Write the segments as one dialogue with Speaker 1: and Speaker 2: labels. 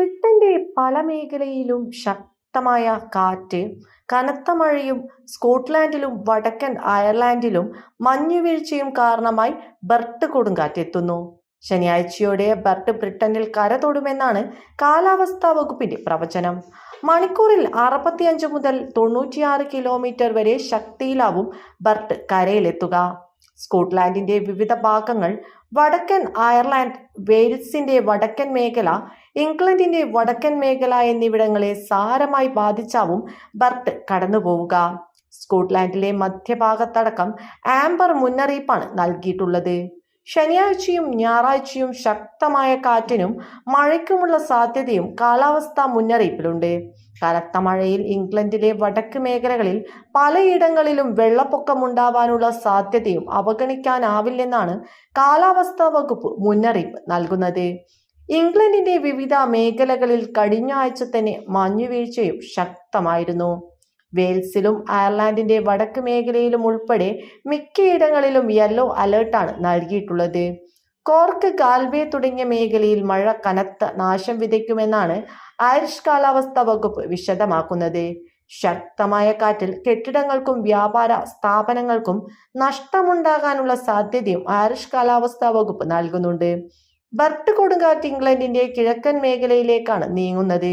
Speaker 1: ബ്രിട്ടന്റെ പല മേഖലയിലും ശക്തമായ കാറ്റ് കനത്ത മഴയും സ്കോട്ട്ലാൻഡിലും വടക്കൻ അയർലാൻഡിലും മഞ്ഞുവീഴ്ചയും കാരണമായി ബർട്ട് കൊടുങ്കാറ്റെത്തുന്നു. ശനിയാഴ്ചയോടെ ബർട്ട് ബ്രിട്ടനിൽ കര തൊടുമെന്നാണ് കാലാവസ്ഥാ വകുപ്പിന്റെ പ്രവചനം. മണിക്കൂറിൽ അറുപത്തിയഞ്ച് മുതൽ തൊണ്ണൂറ്റിയാറ് കിലോമീറ്റർ വരെ ശക്തിയിലാവും ബർട്ട് കരയിലെത്തുക. സ്കോട്ട്ലാൻഡിന്റെ വിവിധ ഭാഗങ്ങൾ വടക്കൻ അയർലാൻഡ് വെയിൽസിന്റെ വടക്കൻ മേഖല ഇംഗ്ലണ്ടിന്റെ വടക്കൻ മേഖല എന്നിവിടങ്ങളെ സാരമായി ബാധിച്ചാവും ബർത്ത് കടന്നുപോവുക. സ്കോട്ട്ലാൻഡിലെ മധ്യഭാഗത്തടക്കം ആംബർ മുന്നറിയിപ്പാണ് നൽകിയിട്ടുള്ളത്. ശനിയാഴ്ചയും ഞായറാഴ്ചയും ശക്തമായ കാറ്റിനും മഴയ്ക്കുമുള്ള സാധ്യതയും കാലാവസ്ഥാ മുന്നറിയിപ്പിലുണ്ട്. കനത്ത മഴയിൽ ഇംഗ്ലണ്ടിലെ വടക്ക് മേഖലകളിൽ പലയിടങ്ങളിലും വെള്ളപ്പൊക്കമുണ്ടാവാനുള്ള സാധ്യതയും അവഗണിക്കാനാവില്ലെന്നാണ് കാലാവസ്ഥാ വകുപ്പ് മുന്നറിയിപ്പ് നൽകുന്നത്. ഇംഗ്ലണ്ടിന്റെ വിവിധ മേഖലകളിൽ കഴിഞ്ഞ ആഴ്ച തന്നെ മഞ്ഞുവീഴ്ചയും ശക്തമായിരുന്നു. വെയിൽസിലും അയർലാൻഡിന്റെ വടക്ക് മേഖലയിലും ഉൾപ്പെടെ മിക്കയിടങ്ങളിലും യെല്ലോ അലേർട്ടാണ് നൽകിയിട്ടുള്ളത്. കോർക്ക് ഗാൽവേ തുടങ്ങിയ മേഖലയിൽ മഴ കനത്ത നാശം വിതയ്ക്കുമെന്നാണ് ഐറിഷ് കാലാവസ്ഥാ വകുപ്പ് വിശദമാക്കുന്നത്. ശക്തമായ കാറ്റിൽ കെട്ടിടങ്ങൾക്കും വ്യാപാര സ്ഥാപനങ്ങൾക്കും നഷ്ടമുണ്ടാകാനുള്ള സാധ്യതയും ഐറിഷ് കാലാവസ്ഥാ വകുപ്പ് നൽകുന്നുണ്ട്. ബർട്ട് കൊടുങ്കാറ്റ് ഇംഗ്ലണ്ടിന്റെ കിഴക്കൻ മേഖലയിലേക്കാണ് നീങ്ങുന്നത്.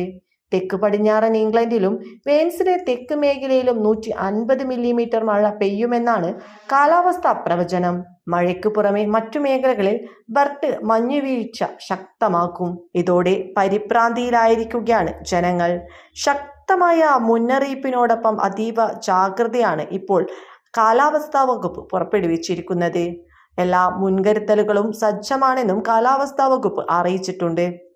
Speaker 1: തെക്ക് പടിഞ്ഞാറൻ ഇംഗ്ലണ്ടിലും വെയിൻസിലെ തെക്ക് മേഖലയിലും നൂറ്റി അൻപത് മില്ലിമീറ്റർ മഴ പെയ്യുമെന്നാണ് കാലാവസ്ഥാ പ്രവചനം. മഴയ്ക്ക് പുറമെ മറ്റു മേഖലകളിൽ ബർട്ട് മഞ്ഞുവീഴ്ച ശക്തമാക്കും. ഇതോടെ പരിഭ്രാന്തിയിലായിരിക്കുകയാണ് ജനങ്ങൾ. ശക്തമായ മുന്നറിയിപ്പിനോടൊപ്പം അതീവ ജാഗ്രതയാണ് ഇപ്പോൾ കാലാവസ്ഥാ വകുപ്പ് പുറപ്പെടുവിച്ചിരിക്കുന്നത്. എല്ലാ മുൻകരുതലുകളും സജ്ജമാണെന്നും കാലാവസ്ഥാ വകുപ്പ് അറിയിച്ചിട്ടുണ്ട്.